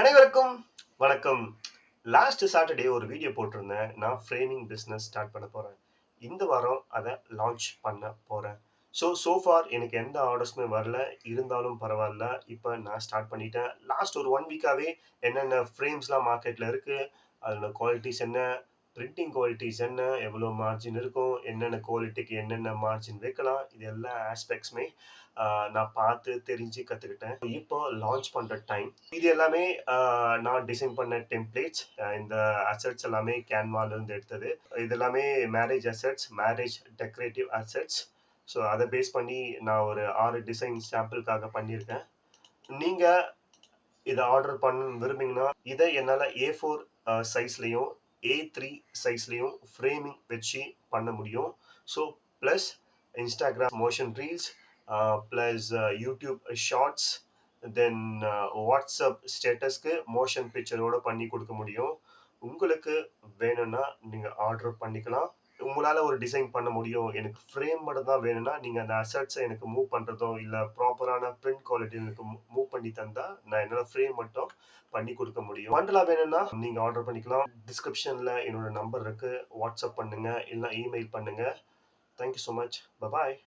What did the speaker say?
அனைவருக்கும் வணக்கம். Last Saturday ஒரு வீடியோ போட்டிருந்தேன். நான் ஃப்ரேமிங் பிஸ்னஸ் ஸ்டார்ட் பண்ண போகிறேன் இந்த வாரம் அதை லான்ச் பண்ண போகிறேன் ஸோ சோஃபார் எனக்கு எந்த ஆர்டர்ஸுமே வரல. இருந்தாலும் பரவாயில்ல. இப்போ நான் ஸ்டார்ட் பண்ணிட்டேன். லாஸ்ட் ஒரு ஒன் வீக்காகவே என்னென்ன ஃப்ரேம்ஸ்லாம் மார்க்கெட்டில் இருக்குது அதோட குவாலிட்டிஸ் என்ன பிரிண்டிங் குவாலிட்டிஸ் என்ன எவ்வளோ மார்ஜின் இருக்கும் என்னென்ன குவாலிட்டிக்கு என்னென்ன மார்ஜின் வைக்கலாம் இது எல்லா ஆஸ்பெக்ட்ஸுமே நான் பார்த்து தெரிஞ்சு கற்றுக்கிட்டேன் இப்போ லான்ச் பண்ணுற டைம் இது எல்லாமே நான் டிசைன் பண்ண டெம்ப்ளேட்ஸ் இந்த அசெட்ஸ் எல்லாமே கேன்வால இருந்து எடுத்தது. இது எல்லாமே marriage assets marriage decorative assets so அதை பேஸ் பண்ணி நான் ஒரு ஆறு டிசைன் சாம்பிளுக்காக பண்ணியிருக்கேன். நீங்கள் இதை ஆர்டர் பண்ண விரும்பிங்கன்னா இதை என்னால் ஏ ஃபோர் சைஸ்லேயும் ஏ த்ரீ சைஸ்லேயும் ஃப்ரேமிங் வச்சு பண்ண முடியும். So plus Instagram motion reels plus YouTube shorts then WhatsApp ஸ்டேட்டஸ்க்கு motion பிக்சரோடு பண்ணி கொடுக்க முடியும். உங்களுக்கு வேணும்னா நீங்கள் ஆர்டர் பண்ணிக்கலாம். உங்களால் ஒரு டிசைன் பண்ண முடியும். எனக்கு ஃப்ரேம் மட்டும் தான் வேணும்னா நீங்கள் அந்த அசட்ஸை எனக்கு மூவ் பண்ணுறதோ இல்லை ப்ராப்பரான பிரிண்ட் குவாலிட்டி எனக்கு மூவ் பண்ணி தந்தால் நான் என்னோட ஃப்ரேம் மட்டும் பண்ணி கொடுக்க முடியும். மண்டலா வேணும்னா நீங்கள் ஆர்டர் பண்ணிக்கலாம். டிஸ்கிரிப்ஷனில் என்னோட நம்பர் இருக்குது வாட்ஸ்அப் பண்ணுங்கள் இல்லை இமெயில் பண்ணுங்கள் தேங்க்யூ ஸோ மச் பபாய்